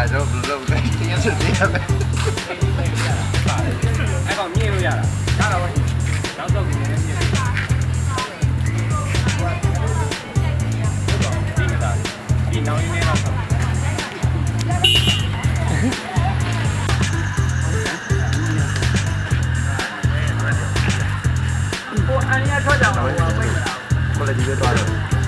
哎，这这今天是这样的。哎，把面留下来，下来吧，然后照顾人家。Now you need to come. Cô ăn nhá, cho chào. Cô là?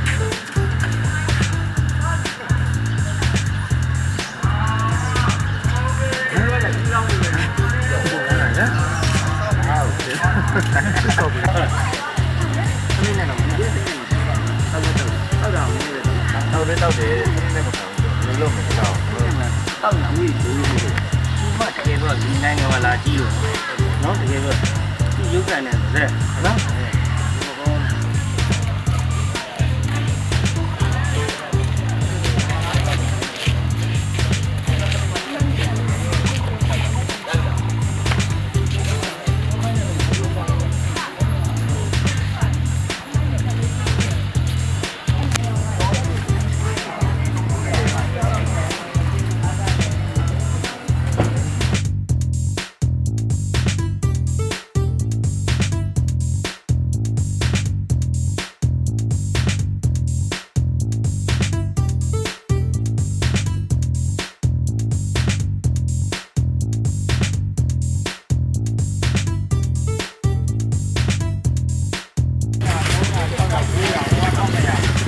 ဟုတ်တယ်တော့ပဲတော့တယ်သမီးနဲ့မပေါ့ဘူးလုံးလုံးမတော့တောက်ညာဝေးဘူးဒီမှာတကယ်တော့ဒီနိုင်ငံကလာကြည့်လို့နော်တကယ်တော့ဒီရုပ်ကန်နေတယ်နော်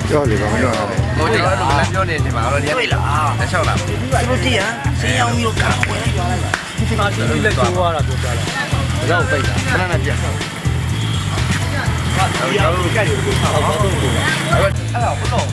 ပြောလေဘာမပြောရလဲဟိုကျွန်တော်တို့လည်းပြောနေတယ်မှာတော့ဒီတွေ့လားလက်လျှောက်လာပြီသူတို့တည်းဟာဆင်းရောင်မျိုးကာကွယ်လိုက်သွားလိုက်ပါဒီမှာဒီလက်ကျိုးရတာပြောပြတာဒါကြောင့်ပိတ်တာခဏနဲ့ပြန်ဆောက်ကျွန်တော်တို့ကဲ့ကိုဆောက်အောင်